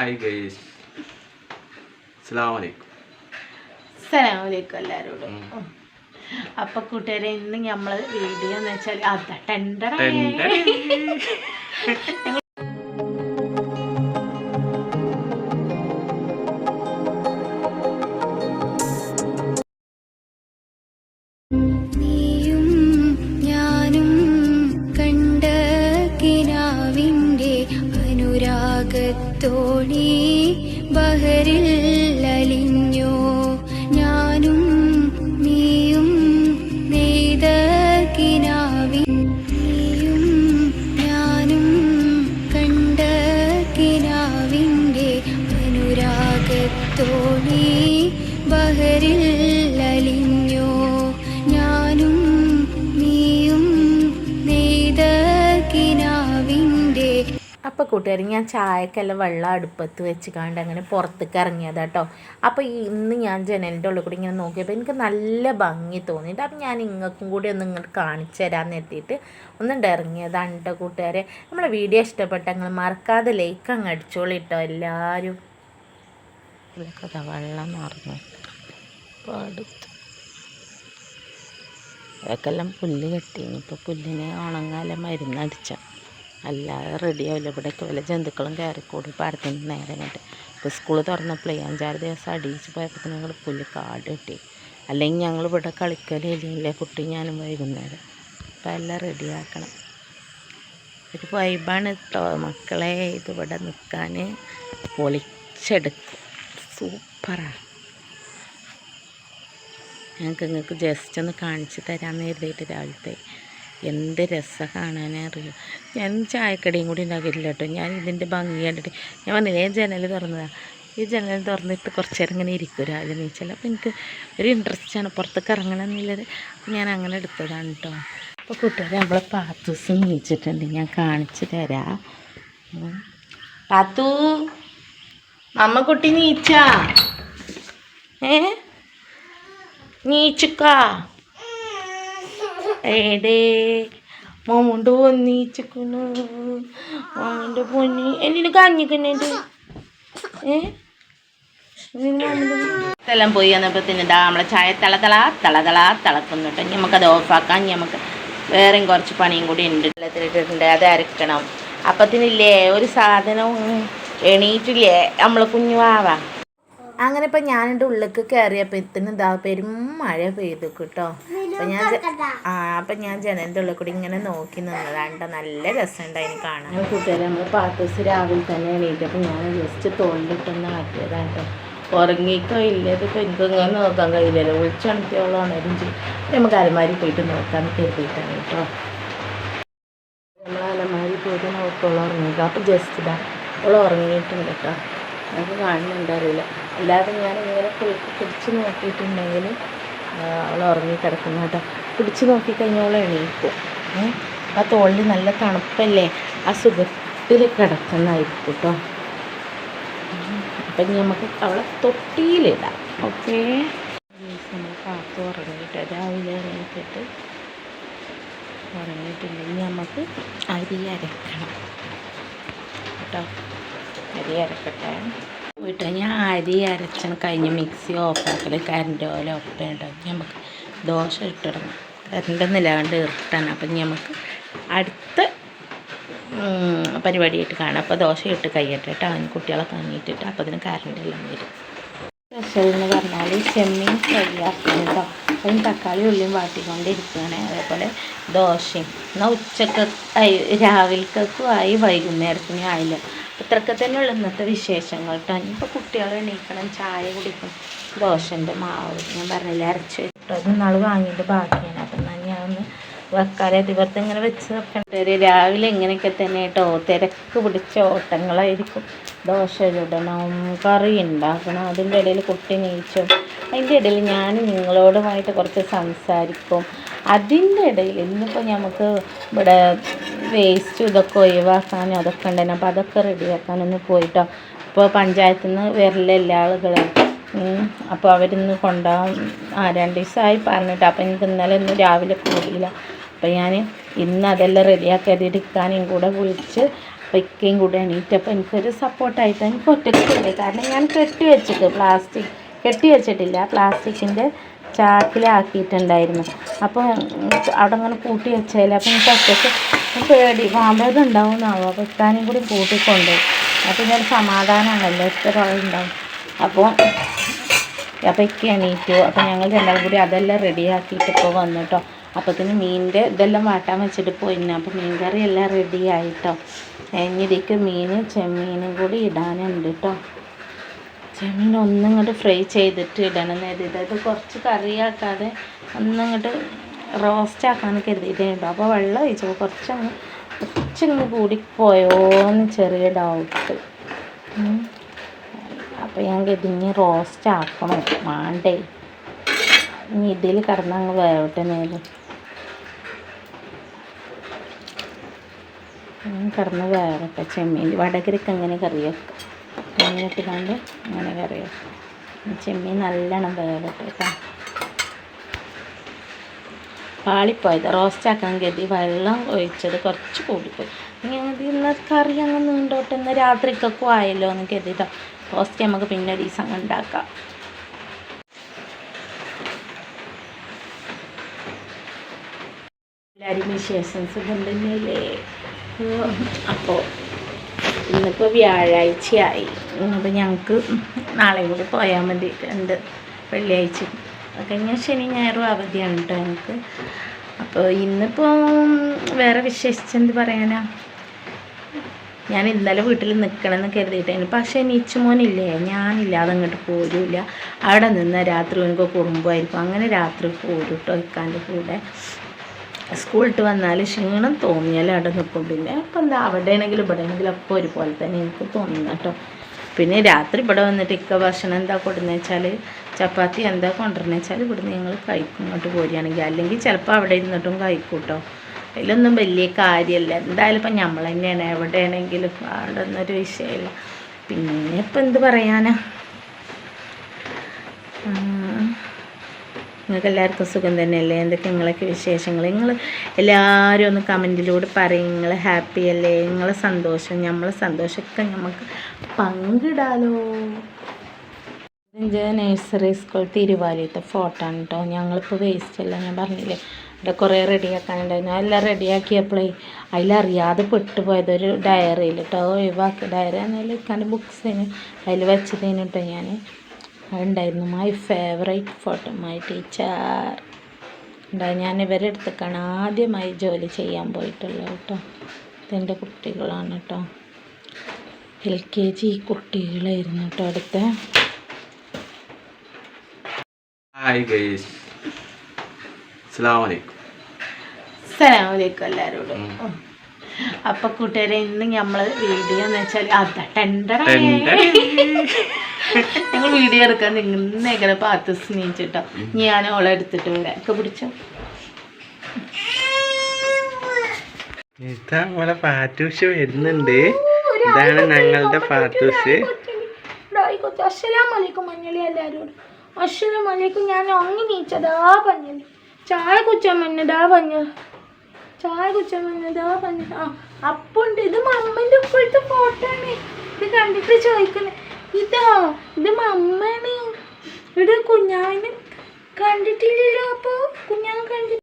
Hi guys അസ്സലാമു അലൈക്കും അസ്സലാമലൈക്കും എല്ലാവരോടും അപ്പൊ കൂട്ടുകാരെ ഇന്ന് നമ്മൾ വീഡിയോ എന്ന് വെച്ചാൽ അതാ ടെൻഡർ. അനുരാഗത്തോണി ബഹറിൽ കൂട്ടുകാർ ഞാൻ ചായക്കെല്ലാം വെള്ളം അടുപ്പത്ത് വെച്ച് കാണ്ട് അങ്ങനെ പുറത്തേക്ക് ഇറങ്ങിയതാ കേട്ടോ അപ്പോൾ ഇന്ന് ഞാൻ ജനലിന്റെ ഉള്ളിൽ കൂടി ഇങ്ങനെ നോക്കിയപ്പോൾ എനിക്ക് നല്ല ഭംഗി തോന്നിയിട്ട് അപ്പം ഞാൻ ഇങ്ങൾക്കും കൂടി ഒന്ന് ഇങ്ങോട്ട് കാണിച്ചു തരാമെന്ന് എത്തിയിട്ട് ഒന്നുണ്ട് ഇറങ്ങിയതാണ് കേട്ടോ കൂട്ടുകാരെ. നമ്മളെ വീഡിയോ ഇഷ്ടപ്പെട്ട നിങ്ങൾ മറക്കാതെ ലൈക്ക് അങ്ങ് അടിച്ചോളി കേട്ടോ എല്ലാവരും വെള്ളം മറന്നു അതൊക്കെല്ലാം പുല്ല് കെട്ടി. ഇനിയിപ്പോൾ പുല്ലിനെ ഉണങ്ങാല മരുന്നടിച്ച അല്ലാതെ റെഡി ആവില്ല. ഇവിടെയൊക്കെ വല്ല ജന്തുക്കളും കയറിക്കൂടി പാടത്തിന് നേരെ കണ്ട്. ഇപ്പോൾ സ്കൂൾ തുറന്നപ്പോഴേ അഞ്ചാറ് ദിവസം അടിയിച്ച് പോയപ്പോൾ ഞങ്ങൾ പുല്ല് കാട് കിട്ടി അല്ലെങ്കിൽ ഞങ്ങൾ ഇവിടെ കളിക്കലില്ലേ കുട്ടി ഞാനും വൈകുന്നേരം. അപ്പോൾ എല്ലാം റെഡിയാക്കണം ഒരു വൈബാണ് കേട്ടോ മക്കളെ ഇതിവിടെ നിൽക്കാൻ പൊളിച്ചെടുക്കും. സൂപ്പറാണ് ഞങ്ങൾക്ക് നിങ്ങൾക്ക് ജസ്റ്റ് ഒന്ന് കാണിച്ച് തരാമെന്ന് കരുതിയിട്ട് രാവിലത്തെ എന്ത് രസം കാണാനറിയോ ഞാൻ ചായക്കടയും കൂടി ഉണ്ടാക്കിയില്ല കേട്ടോ. ഞാൻ ഇതിന്റെ ഭംഗി കണ്ടിട്ട് ഞാൻ പറഞ്ഞില്ലേ ജനൽ തുറന്നതാണ് ഈ ജനൽ തുറന്നിട്ട് കുറച്ച് നേരം ഇങ്ങനെ ഇരിക്കും രാവിലെ നീച്ചല്ല അപ്പോൾ എനിക്ക് ഒരു ഇൻട്രസ്റ്റ് ആണ് പുറത്തേക്ക് ഇറങ്ങണം എന്നുള്ളത്. ഞാൻ അങ്ങനെ എടുത്തതാണ് കേട്ടോ അപ്പോൾ കൂട്ടുകാരെ നമ്മളെ പാത്തൂസ് നീച്ചിട്ടുണ്ട്. ഞാൻ കാണിച്ച് തരാം. പാത്തു അമ്മ കുട്ടി നീച്ച. ഏ? നീച്ചുക്ക. ഏടേ മോമുണ്ട് ഒന്നീച്ചുക്കുന്നു മോമുണ്ട് പൊന്നി. എന്നിട്ട് കഞ്ഞിക്കുന്നുണ്ട് ഏ? എല്ലാം പോയി വന്നപ്പോൾ തിന്നിട്ടാ നമ്മളെ ചായ തളതള തളതള തള തള തിളക്കുന്നു കേട്ടോ. ഇനി നമുക്കത് ഓഫാക്കാം. നമുക്ക് വേറെയും കുറച്ച് പണിയും കൂടി ഉണ്ട്. വെള്ളത്തിലിട്ടിട്ടുണ്ട്. അത് അരക്കണം. അപ്പത്തിനില്ലേ? ഒരു സാധനവും എണീറ്റില്ലേ? നമ്മളെ കുഞ്ഞുവാവാ അങ്ങനെ ഇപ്പം ഞാനെന്റെ ഉള്ളിലേക്ക് കയറിയപ്പോൾ ഇത്തന്നെ ഇതാ പെരും മഴ പെയ്തു കേട്ടോ. അപ്പം ഞാൻ ആ അപ്പം ഞാൻ ജനലിന്റെ ഉള്ളിൽ കൂടി ഇങ്ങനെ നോക്കി നിന്നതാണ് ട്ടോ. നല്ല രസമുണ്ടായിന് കാണാൻ. കൂട്ടുകാരെ നമ്മൾ പാത്തൂസ് രാവിലെ തന്നെ എണീറ്റപ്പോൾ ഞാൻ ജസ്റ്റ് തോളിലിട്ടൊന്ന് ആക്കിയതാണ് കേട്ടോ. ഉറങ്ങിക്കോ ഇല്ലത് ഇപ്പം എനിക്ക് ഇങ്ങനെ നോക്കാൻ കഴിയില്ലല്ലോ. വിളിച്ചുണർത്തിയോളം ഉണരും ചെയ്യും നമുക്ക് അലമാരി പോയിട്ട് നോക്കാൻ കരുതിയിട്ടാണ് കേട്ടോ. നമ്മൾ അലമാരി പോയിട്ട് നോക്കോളം ഉറങ്ങിക്കാം അപ്പം ജസ്റ്റ് ഇതാ അവൾ ഉറങ്ങിയിട്ടുണ്ട് കേട്ടോ. നമുക്ക് കാണുന്നുണ്ടറിയില്ല അല്ലാതെ ഞാൻ ഇങ്ങനെ പിടിച്ച് നോക്കിയിട്ടുണ്ടെങ്കിൽ അവൾ ഉറങ്ങി കിടക്കുന്നു കേട്ടോ. പിടിച്ച് നോക്കിക്കഴിഞ്ഞാൽ അവൾ എണീക്കും? ആ തോളിൽ നല്ല തണുപ്പല്ലേ? ആ സുഖത്തിൽ കിടക്കുന്നതായിരിക്കും കേട്ടോ. അപ്പം നമുക്ക് അവളെ തൊട്ടിയിലിടാം. ഓക്കെ? നമ്മൾ കാത്തു ഉറങ്ങിയിട്ട് രാവിലെ ഇറങ്ങിയിട്ട് ഉറങ്ങിയിട്ടുണ്ടെങ്കിൽ നമുക്ക് അരി അരക്കണം. കേട്ടോ. അരി അരക്കട്ടെ. വീട്ടിൽ ഞാൻ അരി അരച്ചണം കഴിഞ്ഞ് മിക്സി ഓഫാക്കൽ കരണ്ട് പോലെ ഒപ്പയുണ്ടോ നമുക്ക് ദോശ ഇട്ടിടണം. കറണ്ടൊന്നുമില്ലാണ്ട് ഇട്ടാണ് അപ്പം നമുക്ക് അടുത്ത പരിപാടിയായിട്ട് കാണാം. അപ്പോൾ ദോശ ഇട്ട് കഴിയട്ടെ കേട്ടോ. അതിന് കുട്ടികളെ കഞ്ഞിട്ടിട്ട് അപ്പോൾ അതിന് കറണ്ട് എല്ലാം വരും. സ്പെഷ്യൽ എന്ന് പറഞ്ഞാൽ ചെമ്മീൻ ഫ്രൈ കേട്ടോ. അതിന് തക്കാളി ഉള്ളിയും വാട്ടിക്കൊണ്ടിരിക്കുകയാണ് അതേപോലെ ദോശയും. എന്നാൽ ഉച്ചയ്ക്ക് ആയി രാവിലത്തേക്കും ആയി വൈകുന്നേരത്തിനും ആയില്ല. ഇത്രയൊക്കെ തന്നെയുള്ള ഇന്നത്തെ വിശേഷങ്ങൾ കേട്ടോ ഇനിയിപ്പോൾ കുട്ടികൾ എണീക്കണം ചായ കുടിക്കണം ദോശന്റെ മാവ് ഞാൻ പറഞ്ഞില്ല അരച്ച് വെച്ചിട്ടോ അത് നാൾ വാങ്ങിയിട്ട് ബാക്കിയാണ്. അപ്പം ഞാൻ ഒന്ന് വെക്കാതെ ദിവസം ഇങ്ങനെ വെച്ച് വെക്കണ്ട രാവിലെ ഇങ്ങനെയൊക്കെ തന്നെ കേട്ടോ തിരക്ക് പിടിച്ച ഓട്ടങ്ങളായിരിക്കും. ദോശ ചുടണം കറി ഉണ്ടാക്കണം അതിന്റെ ഇടയിൽ കുട്ടി നീച്ചും. അതിന്റെ ഇടയിൽ ഞാൻ നിങ്ങളോടുമായിട്ട് കുറച്ച് സംസാരിക്കും. അതിന്റെ ഇടയിൽ ഇന്നിപ്പോൾ നമുക്ക് ഇവിടെ വേസ്റ്റ് ഇതൊക്കെ ഒഴിവാക്കാനും അതൊക്കെ ഉണ്ടായിരുന്നു അപ്പോൾ അതൊക്കെ റെഡിയാക്കാനൊന്ന് പോയിട്ടോ. ഇപ്പോൾ പഞ്ചായത്തിൽ നിന്ന് വരില്ല എല്ലാ ആളുകളും? അപ്പോൾ അവരിന്ന് കൊണ്ടുപോകാൻ ആ രണ്ട് ദിവസമായി പറഞ്ഞിട്ട്. അപ്പോൾ എനിക്ക് ഇന്നലെ ഒന്നും രാവിലെ കൂടിയില്ല. അപ്പോൾ ഞാൻ ഇന്ന് അതെല്ലാം റെഡിയാക്കി എടുക്കാനും കൂടെ വിളിച്ച് വയ്ക്കുകയും കൂടെ കൂടെ എണീറ്റപ്പോൾ എനിക്കൊരു സപ്പോർട്ടായിട്ട് എനിക്ക് ഒറ്റയ്ക്കില്ലേ കാരണം ഞാൻ കെട്ടി വെച്ചിട്ട് പ്ലാസ്റ്റിക് കെട്ടി വെച്ചിട്ടില്ല. പ്ലാസ്റ്റിക്കിന്റെ ചാക്കിലാക്കിയിട്ടുണ്ടായിരുന്നു. അപ്പോൾ അവിടെ അങ്ങനെ കൂട്ടി വെച്ചാൽ അപ്പോൾ എനിക്ക് ഒറ്റയ്ക്ക് പേടി. പാമ്പേത് ഉണ്ടാവുമെന്നാവും അപ്പോൾ ഇക്കാനും കൂടി കൂട്ടിക്കൊണ്ട്. അപ്പോൾ ഞാൻ സമാധാനമാണല്ലോ എത്ര ആളുണ്ടാവും. അപ്പോൾ അപ്പോൾ ഇക്ക എണീറ്റു. അപ്പോൾ ഞങ്ങൾ രണ്ടാളും കൂടി അതെല്ലാം റെഡിയാക്കിയിട്ട് ഇപ്പോൾ വന്നു കേട്ടോ അപ്പത്തിന് മീനിന്റെ ഇതെല്ലാം വാട്ടാൻ വെച്ചിട്ട് പോയിരുന്നു അപ്പോൾ മീൻ കറി എല്ലാം റെഡി ആയിട്ടോ ഇനിയിലേക്ക് മീൻ ചെമ്മീനും കൂടി ഇടാനുണ്ട് കേട്ടോ ചെമ്മീൻ ഒന്നിങ്ങോട്ട് ഫ്രൈ ചെയ്തിട്ട് ഇടണം അത് കുറച്ച് കറിയാക്കാതെ ഒന്നിങ്ങോട്ട് റോസ്റ്റ് ആക്കാൻ കരുതിയിട്ടുണ്ട് അപ്പോൾ വെള്ളം ഒഴിച്ചപ്പോൾ കുറച്ചങ്ങ് കുറച്ചങ്ങ് കൂടിപ്പോയോ എന്ന് ചെറിയ ഡൗട്ട് അപ്പോൾ ഞാൻ കരുതി റോസ്റ്റ് ആക്കണോ വേണ്ടേ. ഇനി ഇതിൽ കിടന്നങ്ങ് വേവട്ടെ നേരം കിടന്ന് വേവട്ടെ. ചെമ്മീൻ വടകരക്ക് അങ്ങനെ കറി വെക്കാം ചെമ്മീനിട്ട് കണ്ട് അങ്ങനെ കറി വെക്കാം ചെമ്മീൻ നല്ലോണം വേവട്ടെ കേട്ടോ പാളിപ്പോയത്. റോസ്റ്റ് ആക്കാൻ കരുതി വെള്ളം ഒഴിച്ചത് കുറച്ച് കൂടിപ്പോയി. ഇനി ഇന്ന് കറി അങ്ങ് നീണ്ടോട്ട് ഇന്ന് രാത്രിക്കൊക്കെ ആയല്ലോ എന്ന് കരുതിട്ടോ. റോസ്റ്റ് നമുക്ക് പിന്നെ ഒരു ദിവസം ഉണ്ടാക്കാം. എല്ലാവരും വിശേഷം സുഖം തന്നെയല്ലേ? അപ്പോൾ ഇന്നിപ്പോൾ വ്യാഴാഴ്ചയായി. ഇന്നിപ്പോൾ ഞങ്ങൾക്ക് നാളെ കൂടി പോയാൽ മതിയിട്ടുണ്ട്. വെള്ളിയാഴ്ച. അത് കഴിഞ്ഞാൽ ശനി ഞായറും അവധിയാണ് കേട്ടോ എനിക്ക് അപ്പോൾ ഇന്നിപ്പോൾ വേറെ വിശേഷിച്ചെന്ത് പറയാനാ? ഞാൻ ഇന്നലെ വീട്ടിൽ നിൽക്കണമെന്ന് കരുതിയിട്ടായിരുന്നു പക്ഷേ നീച്ചുമോനില്ലേ ഞാനില്ല അതങ്ങോട്ട് പോരില്ല. അവിടെ നിന്ന് രാത്രി എനിക്ക് കുറുമ്പായിരിക്കും. അങ്ങനെ രാത്രി പോരും കേട്ടോ ഇക്കാന്റെ കൂടെ. സ്കൂളിട്ട് വന്നാൽ ക്ഷീണം തോന്നിയാൽ അവിടെ നിൽക്കും പിന്നെ അപ്പം എന്താ അവിടെ ആണെങ്കിലും ഇവിടെ ആണെങ്കിലും ഒക്കെ ഒരുപോലെ തന്നെ എനിക്ക് തോന്നുന്നു കേട്ടോ പിന്നെ രാത്രി ഇവിടെ വന്നിട്ട് ഇക്ക ഭക്ഷണം എന്താ കൊടുന്നു വെച്ചാൽ ചപ്പാത്തി എന്താ കൊണ്ടുവരുന്നത് വെച്ചാൽ ഇവിടുന്ന് ഞങ്ങൾ കഴിക്കും ഇങ്ങോട്ട് പോരുകയാണെങ്കിൽ. അല്ലെങ്കിൽ ചിലപ്പോൾ അവിടെ ഇരുന്നിട്ടും കഴിക്കും കേട്ടോ. അതിലൊന്നും വലിയ കാര്യമല്ല. എന്തായാലും ഇപ്പം നമ്മൾ തന്നെയാണ്. എവിടെയാണെങ്കിലും അവിടെ ഒന്നൊരു വിഷയമില്ല. പിന്നെ ഇപ്പം എന്ത് പറയാനാ? നിങ്ങൾക്ക് എല്ലാവർക്കും സുഖം തന്നെയല്ലേ? എന്തൊക്കെ നിങ്ങളൊക്കെ വിശേഷങ്ങൾ? നിങ്ങൾ എല്ലാവരും ഒന്ന് കമന്റിലൂടെ പറയും. നിങ്ങൾ ഹാപ്പി അല്ലേ നിങ്ങളെ സന്തോഷം നമ്മളെ സന്തോഷമൊക്കെ നമുക്ക് പങ്കിടാലോ. ഇത് നേഴ്സറി സ്കൂൾ തിരുവാലിയത്തെ ഫോട്ടോ ആണ് കേട്ടോ ഞങ്ങളിപ്പോൾ വേസ്റ്റ് അല്ല ഞാൻ പറഞ്ഞില്ലേ? ഇവിടെ കുറേ ഞാൻ എല്ലാം റെഡിയാക്കിയപ്പോഴേ അതിലറിയാതെ പെട്ടുപോയത് ഒരു ഡയറിയിൽ കേട്ടോ ഒഴിവാക്കി. ഡയറി എന്നാലും ഇക്കാന്റെ ബുക്സിന് അതിൽ വെച്ചതിന് കേട്ടോ ഞാൻ ഉണ്ടായിരുന്നു my favourite photo my teacher ഉണ്ടായി ഞാൻ ഇവരുടെ അടുത്തേക്കാണ് ആദ്യമായി ജോലി ചെയ്യാൻ പോയിട്ടുള്ളത് കേട്ടോ ഇതെന്റെ കുട്ടികളാണ് കേട്ടോ എൽ കെ ജി കുട്ടികളായിരുന്നു കേട്ടോ അടുത്ത. ഹായ് ഗൈസ് അസ്സാം അലൈക്കും അസ്സലാമലൈക്കും എല്ലാവരോടും അപ്പൊ കൂട്ടുകാരെ ഇന്ന് നമ്മൾ വീഡിയോ എന്ന് വെച്ചാൽ അതാ ടെൻഡർ ഞങ്ങൾ വീഡിയോ എടുക്കാൻ നിന്നേക്കണ പാത്ത് സ്നേഹിച്ചിട്ടോ? ഞാൻ ഓളെ എടുത്തിട്ട് വരാം. ഒക്കെ പിടിച്ചോ? ഇതാ നമ്മളെ പാറ്റൂഷ് വരുന്നുണ്ട്. ഇതാണ് ഞങ്ങളുടെ പാറ്റൂഷ് അസ്സലാമലൈക്കും മഞ്ഞളി എല്ലാവരോടും അസ്സലാമലൈക്കും. ഞാൻ ഉറങ്ങി നീച്ചതാ പഞ്ഞളി ചായ കുച്ചാൻ മഞ്ഞതാ പഞ്ഞ ചായ കുച്ചാൻ മഞ്ഞതാ പഞ്ഞ ആ അപ്പുണ്ട്. ഇത് മമ്മന്റെ ഇപ്പോഴത്തെ ഫോട്ടോ ആണ്. ഇത് കണ്ടിട്ട് ചോദിക്കുന്നത് ഇതാ ഇത് മമ്മയാണ് ഇവിടെ കുഞ്ഞാവിന് കണ്ടിട്ടില്ലല്ലോ. അപ്പോൾ കുഞ്ഞാവ് കണ്ടിട്ട്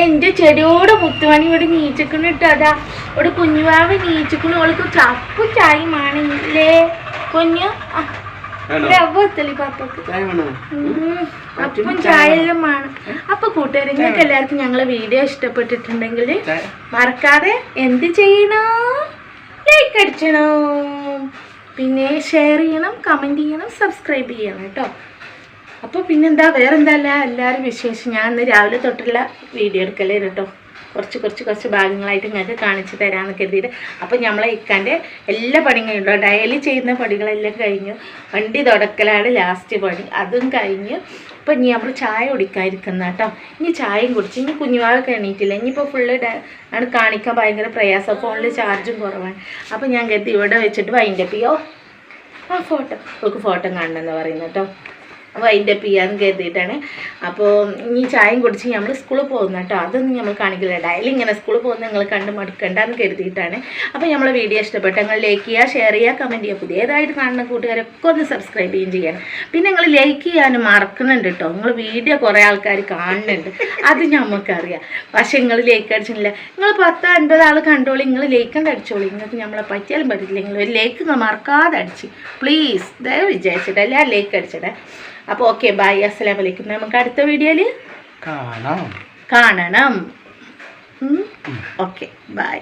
എന്റെ ചെടിയോട് മുത്തുമണി ഇവിടെ നീച്ചക്കണ് ഇട്ടോ അതാ ഇവിടെ കുഞ്ഞുവാവ് നീച്ചക്കണ്. അവൾക്ക് ചപ്പു ചായ മാണില്ലേ കുഞ്ഞു ആ, അപ്പം വേണം? അപ്പൊ കൂട്ടുകാരെ നിങ്ങൾക്ക് എല്ലാവർക്കും ഞങ്ങളെ വീഡിയോ ഇഷ്ടപ്പെട്ടിട്ടുണ്ടെങ്കിൽ മറക്കാതെ എന്ത് ചെയ്യണോ? ലൈക്ക് അടിച്ചണോ. പിന്നെ ഷെയർ ചെയ്യണം കമന്റ് ചെയ്യണം സബ്സ്ക്രൈബ് ചെയ്യണം കേട്ടോ. അപ്പോൾ പിന്നെന്താ വേറെന്താ അല്ല? എല്ലാവരും വിശേഷം. ഞാൻ ഇന്ന് രാവിലെ തൊട്ടുള്ള വീഡിയോ എടുക്കലേ കേട്ടോ. കുറച്ച് കുറച്ച് കുറച്ച് ഭാഗങ്ങളായിട്ട് നിങ്ങൾക്ക് കാണിച്ചു തരാമെന്ന് കരുതിയിട്ട് അപ്പോൾ നമ്മളെ ഇക്കാന്റെ എല്ലാ പണിയും കഴിഞ്ഞു. ഡയലി ചെയ്യുന്ന പണികളെല്ലാം കഴിഞ്ഞു. വണ്ടി തുടക്കലാണ് ലാസ്റ്റ് പണി. അതും കഴിഞ്ഞു. ഇപ്പം ഇനി നമ്മൾ ചായ കുടിക്കാതിരിക്കുന്ന കേട്ടോ ഇനി ചായയും കുടിച്ച്. ഇനി കുഞ്ഞുവാളൊക്കെ എണീറ്റില്ല. ഇനിയിപ്പോൾ ഫുള്ള് ആണ് കാണിക്കാൻ ഭയങ്കര പ്രയാസം. ഫോണിൽ ചാർജും കുറവാണ്. അപ്പോൾ ഞാൻ കരുതി ഇവിടെ വെച്ചിട്ട് വൈൻഡപ്പ് ചെയ്യോ. ആ ഫോട്ടോ നമുക്ക് ഫോട്ടോ കാണണമെന്ന് പറയുന്നു കേട്ടോ വൈൻഡപ്പ് ചെയ്യാമെന്ന് കരുതിയിട്ടാണ്. അപ്പോൾ ഈ ചായയും കുടിച്ച് നമ്മൾ സ്കൂളിൽ പോകുന്ന കേട്ടോ. അതൊന്നും നമ്മൾ കാണിക്കില്ല. ഡയലി ഇങ്ങനെ സ്കൂളിൽ പോകുന്ന നിങ്ങൾ കണ്ട് മടുക്കണ്ടെന്ന് കരുതിയിട്ടാണ്. അപ്പോൾ നമ്മളെ വീഡിയോ ഇഷ്ടപ്പെട്ട നിങ്ങൾ ലൈക്ക് ചെയ്യുക ഷെയർ ചെയ്യുക കമന്റ് ചെയ്യുക. പുതിയതായിട്ട് കാണുന്ന കൂട്ടുകാരൊക്കെ ഒന്ന് സബ്സ്ക്രൈബ് ചെയ്യുകയും ചെയ്യണം. പിന്നെ നിങ്ങൾ ലൈക്ക് ചെയ്യാനും മറക്കുന്നുണ്ട് കേട്ടോ. നിങ്ങൾ വീഡിയോ കുറേ ആൾക്കാർ കാണുന്നുണ്ട്. അത് നമുക്കറിയാം പക്ഷേ നിങ്ങൾ ലൈക്ക് അടിച്ചിട്ടില്ല. നിങ്ങൾ പത്ത് അൻപത് ആൾ കണ്ടോളി. നിങ്ങൾ ലൈക്ക് കണ്ട് അടിച്ചോളി. നിങ്ങൾക്ക് നമ്മളെ പറ്റിയാലും പറ്റില്ല നിങ്ങൾ ഒരു ലൈക്ക് മറക്കാതെ അടിച്ച്. പ്ലീസ് ദയവ് വിചാരിച്ചിട്ടല്ലേ ലൈക്ക് അടിച്ചിട്ടെ അപ്പോൾ ഓക്കെ ബൈ അസ്സലാം വലൈക്കും നമുക്ക് അടുത്ത വീഡിയോയിൽ കാണാം. കാണണം. Okay bye